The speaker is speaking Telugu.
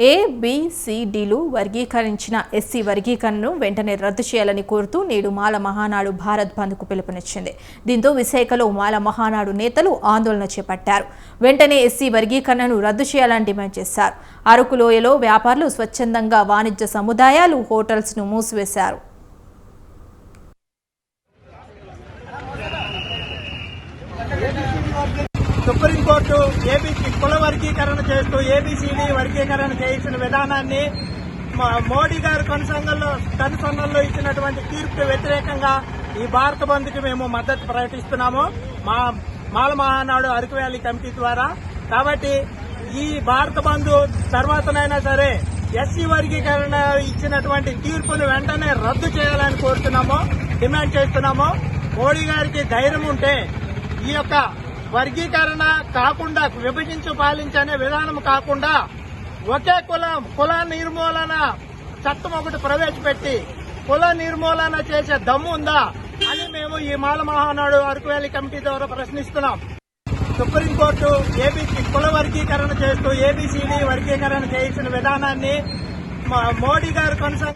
ఏబిసిడిలు వర్గీకరించిన ఎస్సీ వర్గీకరణను వెంటనే రద్దు చేయాలని కోరుతూ నేడు మాల మహానాడు భారత్ బంద్కు పిలుపునిచ్చింది. దీంతో విశాఖలో మాల మహానాడు నేతలు ఆందోళన చేపట్టారు. వెంటనే ఎస్సీ వర్గీకరణను రద్దు చేయాలని డిమాండ్ చేశారు. అరకు లోయలో వ్యాపారులు స్వచ్ఛందంగా వాణిజ్య సముదాయాలు హోటల్స్ను మూసివేశారు. సుప్రీంకోర్టు ఏబీసీ కుల వర్గీకరణ చేస్తూ ఏబీసీడీ వర్గీకరణ చేయించిన విధానాన్ని మ- మోడీ గారు కనుసంగంలో కనుసంగంలో ఇచ్చినటువంటి తీర్పుకు వ్యతిరేకంగా ఈ భారత బంద్కి మేము మద్దతు ప్రకటిస్తున్నాము. మా మాల మహానాడు అరకు వ్యాలీ కమిటీ ద్వారా. కాబట్టి ఈ భారత బంధు తర్వాతనైనా సరే ఎస్సీ వర్గీకరణ ఇచ్చినటువంటి తీర్పును వెంటనే రద్దు చేయాలని కోరుతున్నాము డిమాండ్ చేస్తున్నాము. మోడీ గారికి ధైర్యం ఉంటే ఈ యొక్క వర్గీకరణ కాకుండా విభజించు పాలించనే విధానం కాకుండా ఒకే కులం కుల నిర్మూలన చట్టం ఒకటి ప్రవేశపెట్టి కుల నిర్మూలన చేసే దమ్ము ఉందా అని మేము ఈ మాల మహానాడు అరకు వ్యాలీ కమిటీ ద్వారా ప్రశ్నిస్తున్నాం. సుప్రీంకోర్టు ఏబీసీ కుల వర్గీకరణ చేస్తూ ఏబీసీడీ వర్గీకరణ చేసిన విధానాన్ని మ- మోడీ గారు కొనసాగ